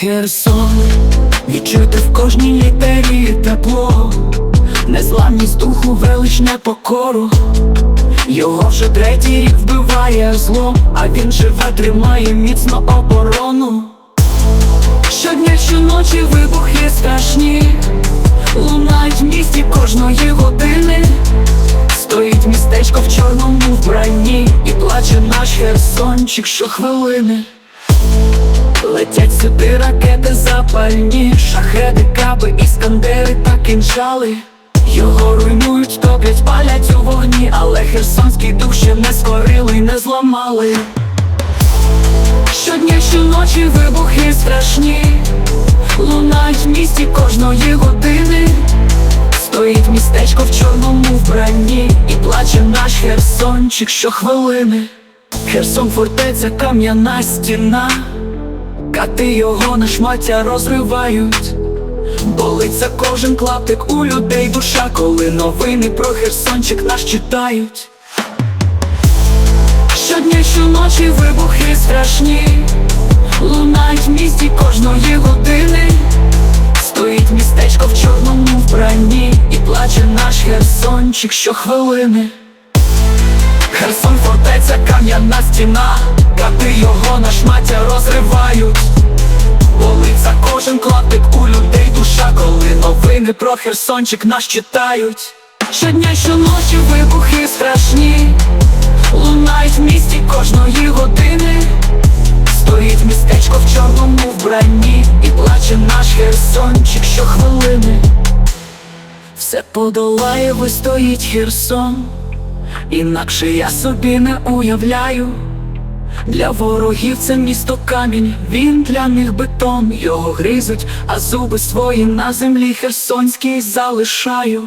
Херсон, відчути в кожній літері тепло, незламність духу, велич непокору. Його вже третій рік вбиває зло, а він живе, тримає міцно оборону. Щодня, щоночі вибухи страшні, лунають в місті кожної години. Стоїть містечко в чорному вбранні, і плаче наш херсончик щохвилини. Летять сюди ракети запальні, шахеди, каби, іскандери та кінжали. Його руйнують, топлять, палять у вогні, але херсонський дух ще не скорили не зламали. Щодня, щоночі вибухи страшні, лунають в місті кожної години. Стоїть містечко в чорному вбранні, і плаче наш херсончик щохвилини. Херсон фортеця, кам'яна стіна. Кати його на шмаття розривають, болиться кожен клаптик у людей душа, коли новини про Херсончик наш читають. Щодня, щоночі вибухи страшні, лунають в місті кожної години. Стоїть містечко в чорному вбранні, і плаче наш Херсончик щохвилини. Херсон фортеця, кам'яна стіна, кати його на шмаття розривають. Болиться кожен клаптик у людей душа, коли новини про Херсончик нас читають. Щодня, щоночі вибухи страшні, лунають в місті кожної години. Стоїть містечко в чорному вбранні, і плаче наш Херсончик щохвилини. Все подолає, вистоїть Херсон. Інакше я собі не уявляю. Для ворогів це місто камінь, він для них бетон, його гризуть, а зуби свої на землі херсонській залишаю.